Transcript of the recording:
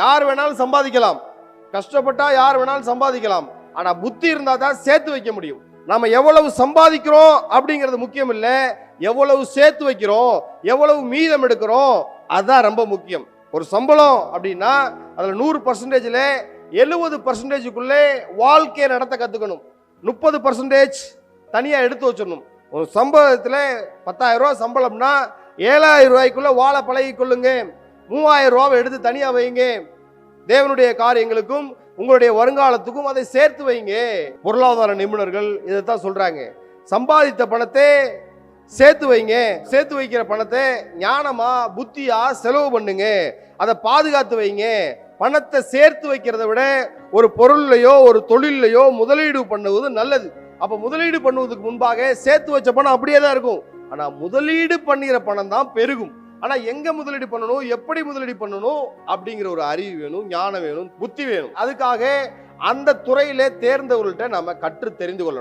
யார் வேணாலும் சம்பாதிக்கலாம். கஷ்டப்பட்டா யார் வேணாலும் சம்பாதிக்கலாம். ஆனா புத்தி இருந்தா தான் சேர்த்து வைக்க முடியும். நம்ம எவ்வளவு சம்பாதிக்கிறோம் அப்படிங்கிறது முக்கியம் இல்லை. எவ்வளவு சேர்த்து வைக்கிறோம் எவ்வளவு மீதம் எடுக்கிறோம் அதுதான் ரொம்ப முக்கியம். ஒரு சம்பளம் அப்படின்னா அதில் நூறு பர்சன்டேஜில் எழுபது பர்சன்டேஜுக்குள்ளே வாழ்க்கையை நடத்த கற்றுக்கணும் முப்பது பர்சன்டேஜ் தனியாக எடுத்து வச்சிடணும். ஒரு சம்பளத்தில் பத்தாயிரம் ரூபா சம்பளம்னா ஏழாயிரம் ரூபாய்க்குள்ளே வாழை பழகி கொள்ளுங்க மூவாயிரம் ரூபாவை எடுத்து தனியாக வைங்க தேவனுடைய காரியங்களுக்கும் உங்களுடைய வருங்காலத்துக்கும் அதை சேர்த்து வைங்க. பொருளாதார நிபுணர்கள் இதைத்தான் சொல்கிறாங்க சம்பாதித்த பணத்தை சேர்த்து வைங்க. சேர்த்து வைக்கிற பணத்தை ஞானமா புத்தியா செலவு பண்ணுங்க. அதை பாதுகாத்து வைங்க. பணத்தை சேர்த்து வைக்கிறத விட ஒரு பொருள்லையோ ஒரு தொழிலையோ முதலீடு பண்ணுவது நல்லது. அப்போ முதலீடு பண்ணுவதுக்கு முன்பாக சேர்த்து வச்ச பணம் அப்படியே தான் இருக்கும். ஆனால் முதலீடு பண்ணுகிற பணம் தான் பெருகும். ஆனா எங்க முதலீடு பண்ணணும்? எப்படி முதலீடு பண்ணணும்? அப்படிங்கிற ஒரு அறிவு வேணும் ஞானம் வேணும் புத்தி வேணும். அதுக்காக அந்த துறையிலே தேர்ந்தவர்கள்ட்ட நம்ம கற்று தெரிந்து கொள்ளணும்.